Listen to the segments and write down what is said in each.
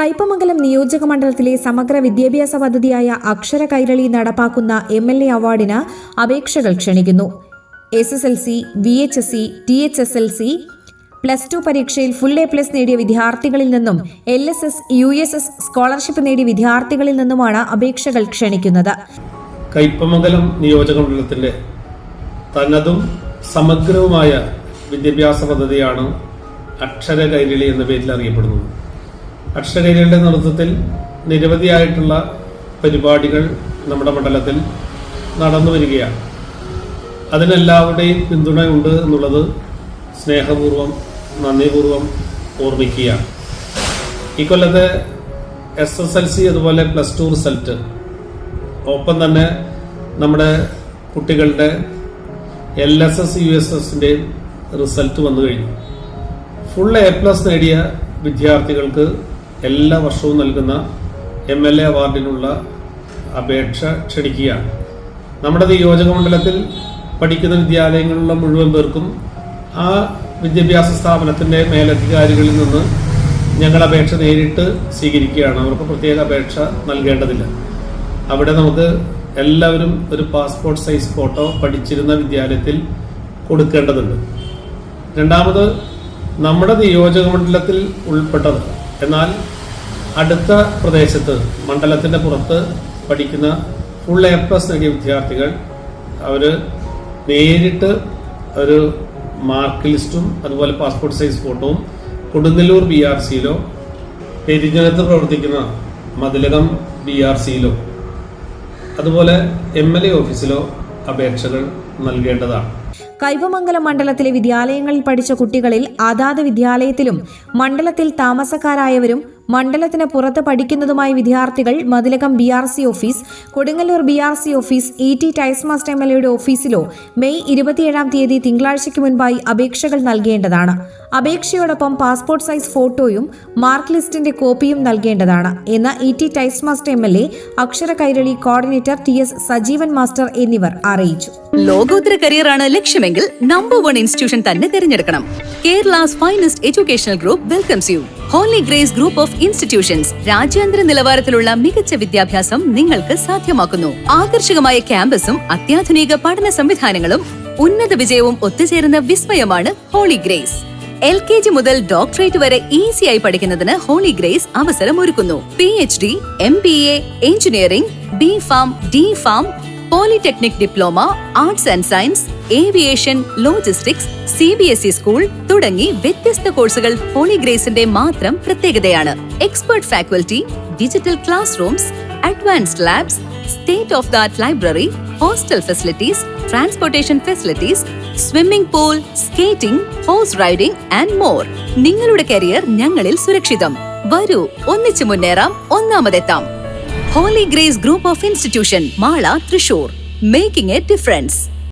കയ്പമംഗലം നിയോജക മണ്ഡലത്തിലെ സമഗ്ര വിദ്യാഭ്യാസ പദ്ധതിയായ അക്ഷര കൈരളി നടപ്പാക്കുന്ന എം എൽ എ അവാർഡിന് അപേക്ഷകൾ ക്ഷണിക്കുന്നു. S S L C V H S C T H S L C plus two പരീക്ഷയിൽ ഫുൾ എ പ്ലസ് നേടിയ വിദ്യാർത്ഥികളിൽ നിന്നും L S S U S S scholarship നേടിയ വിദ്യാർത്ഥികളിൽ നിന്നുമാണ് അപേക്ഷകൾ ക്ഷണിക്കുന്നത്. കയ്പമംഗലം നിയോജകമണ്ഡലത്തിന്റെ തനതും സമഗ്രവുമായ വിദ്യാഭ്യാസ പദ്ധതിയാണ് അക്ഷര കൈരളി എന്ന പേരിൽ അറിയപ്പെടുന്നത്. അക്ഷര നൃത്തത്തിൽ നിരവധിയായിട്ടുള്ള പരിപാടികൾ നമ്മുടെ മണ്ഡലത്തിൽ നടന്നു വരികയാണ്. അതിനെല്ലാവരുടെയും പിന്തുണയുണ്ട് എന്നുള്ളത് സ്നേഹപൂർവം നന്ദിപൂർവം ഓർമ്മിക്കുകയാണ്. ഈ കൊല്ലത്തെ എസ് എസ് എൽ സി അതുപോലെ പ്ലസ് ടു റിസൾട്ട് ഒപ്പം തന്നെ നമ്മുടെ കുട്ടികളുടെ L S S U S എസിന്റെയും result വന്നു കഴിഞ്ഞു. ഫുൾ എ പ്ലസ് നേടിയ വിദ്യാർത്ഥികൾക്ക് എല്ലാ വർഷവും നൽകുന്ന എം എൽ എ അവാർഡിനുള്ള അപേക്ഷ ക്ഷണിക്കുകയാണ്. നമ്മുടെ നിയോജക മണ്ഡലത്തിൽ പഠിക്കുന്ന വിദ്യാലയങ്ങളിലുള്ള മുഴുവൻ പേർക്കും ആ വിദ്യാഭ്യാസ സ്ഥാപനത്തിന്റെ മേലധികാരികളിൽ നിന്ന് ഞങ്ങൾ അപേക്ഷ നേരിട്ട് സ്വീകരിക്കുകയാണ്. അവർക്ക് പ്രത്യേക അപേക്ഷ നൽകേണ്ടതില്ല. അവിടെ നമുക്ക് എല്ലാവരും ഒരു പാസ്പോർട്ട് സൈസ് ഫോട്ടോ പഠിച്ചിരുന്ന വിദ്യാലയത്തിൽ കൊടുക്കേണ്ടതുണ്ട്. രണ്ടാമത് നമ്മുടെ നിയോജക മണ്ഡലത്തിൽ ഉൾപ്പെട്ടത് എന്നാൽ അടുത്ത പ്രദേശത്ത് മണ്ഡലത്തിന്റെ പുറത്ത് പഠിക്കുന്ന ഫുൾ എ പ്ലസ് നേടിയ വിദ്യാർത്ഥികൾ അവർ നേരിട്ട് ഒരു മാർക്ക് ലിസ്റ്റും അതുപോലെ പാസ്പോർട്ട് സൈസ് ഫോട്ടോവും കൊടുങ്ങല്ലൂർ ബി ആർ സിയിലോ പെരിഞ്ഞനത്ത് പ്രവർത്തിക്കുന്ന മതിലകം ബി ആർ സിയിലോ അതുപോലെ എം എൽ എ ഓഫീസിലോ അപേക്ഷകൾ നൽകേണ്ടതാണ്. കൈവമംഗലം മണ്ഡലത്തിലെ വിദ്യാലയങ്ങളിൽ പഠിച്ച കുട്ടികളിൽ അതാത് വിദ്യാലയത്തിലും മണ്ഡലത്തിൽ താമസക്കാരായവരും മണ്ഡലത്തിന് പുറത്ത് പഠിക്കുന്നതുമായി വിദ്യാർത്ഥികൾ Mathilakam B R C office Kodungallur B R C office E T Taison master M L എയുടെ ഓഫീസിലോ മെയ് ഇരുപത്തിയേഴാം തീയതി തിങ്കളാഴ്ചയ്ക്ക് മുൻപായി അപേക്ഷകൾ നൽകേണ്ടതാണ്. അപേക്ഷയോടൊപ്പം പാസ്പോർട്ട് സൈസ് ഫോട്ടോയും മാർക്ക് ലിസ്റ്റിന്റെ കോപ്പിയും നൽകേണ്ടതാണ്. എന്ന് E T Taison master M L A Akshara Kairali coordinator T S Sajeevan master എന്നിവർ അറിയിച്ചു. ലോകോത്തര കരിയറാണ് ലക്ഷ്യമെങ്കിൽ നമ്പർ വൺ ഇൻസ്റ്റിറ്റ്യൂഷൻ തന്നെ തിരഞ്ഞെടുക്കണം. Kerala's finest educational group welcomes you Holy Grace group of institutions രാജ്യാന്തര നിലവാരത്തിലുള്ള മികച്ച വിദ്യാഭ്യാസം നിങ്ങൾക്ക് സാധ്യമാക്കുന്നു. ആകർഷകമായ ക്യാമ്പസും അത്യാധുനിക പഠന സംവിധാനങ്ങളും ഉന്നത വിജയവും ഒത്തുചേരുന്ന വിസ്മയമാണ് Holy Grace L K G മുതൽ ഡോക്ടറേറ്റ് വരെ ഈസിയായി പഠിക്കുന്നതിന് ഹോളി ഗ്രേസ് അവസരം ഒരുക്കുന്നു. P H D M B A engineering B pharm D pharm polytechnic diploma arts and science aviation logistics C B S E school തുടങ്ങി വ്യത്യസ്ത കോഴ്സുകൾ Holy Grace മാത്രം പ്രത്യേകതയാണ്. Expert faculty digital class rooms advanced labs state of the art library hostel facilities transportation facilities swimming pool skating horse riding and more നിങ്ങളുടെ career ഞങ്ങളിൽ സുരക്ഷിതം. വരൂ ഒന്നിച്ചു മുന്നേറാം ഒന്നാമതെത്താം. Holy Grace group of institution Mala Thrissur. Making a difference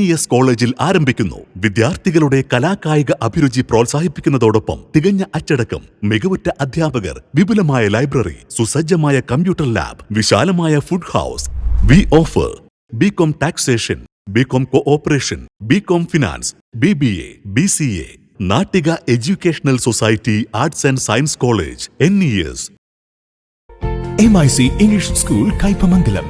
E S കോളേജിൽ ആരംഭിക്കുന്നു. വിദ്യാർത്ഥികളുടെ കലാകായിക അഭിരുചി പ്രോത്സാഹിപ്പിക്കുന്നതോടൊപ്പം തികഞ്ഞ അച്ചടക്കം മികവുറ്റ അധ്യാപകർ വിപുലമായ ലൈബ്രറി സുസജ്ജമായ കമ്പ്യൂട്ടർ ലാബ് വിശാലമായ food house. We offer. B com taxation B com cooperation B com finance B B A B C A Nattika educational society arts and science college N E S M I C English school Kaipamangalam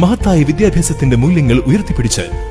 മഹത്തായ വിദ്യാഭ്യാസത്തിന്റെ മൂല്യങ്ങൾ ഉയർത്തിപ്പിടിച്ച്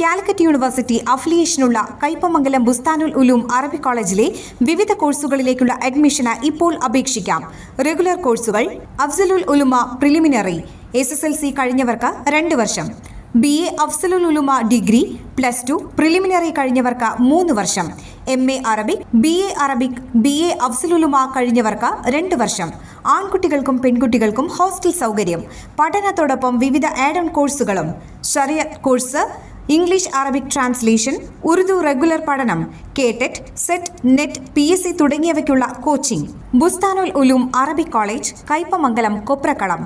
Calicut university അഫിലിയേഷനുള്ള Kaipamangalam Bustanul Uloom അറബി കോളേജിലെ വിവിധ കോഴ്സുകളിലേക്കുള്ള അഡ്മിഷന് ഇപ്പോൾ അപേക്ഷിക്കാം. റെഗുലർ കോഴ്സുകൾ Afzalul Ulama preliminary S S L C കഴിഞ്ഞവർക്ക് രണ്ട് വർഷം B A Afzalul Ulama degree plus two preliminary കഴിഞ്ഞവർക്ക് മൂന്ന് വർഷം M A Arabic B A Arabic B A Afzalululama കഴിഞ്ഞവർക്ക് രണ്ട് വർഷം. ആൺകുട്ടികൾക്കും പെൺകുട്ടികൾക്കും ഹോസ്റ്റൽ സൗകര്യം. പഠനത്തോടൊപ്പം വിവിധ ആഡ് ഓൺ കോഴ്സുകളും sharia course English Arabic translation Urdu regular പഠനം KTET SET NET P S C തുടങ്ങിയവയ്ക്കുള്ള coaching. Bustanul Uloom Arabic college Kaipamangalam Koprakkalam.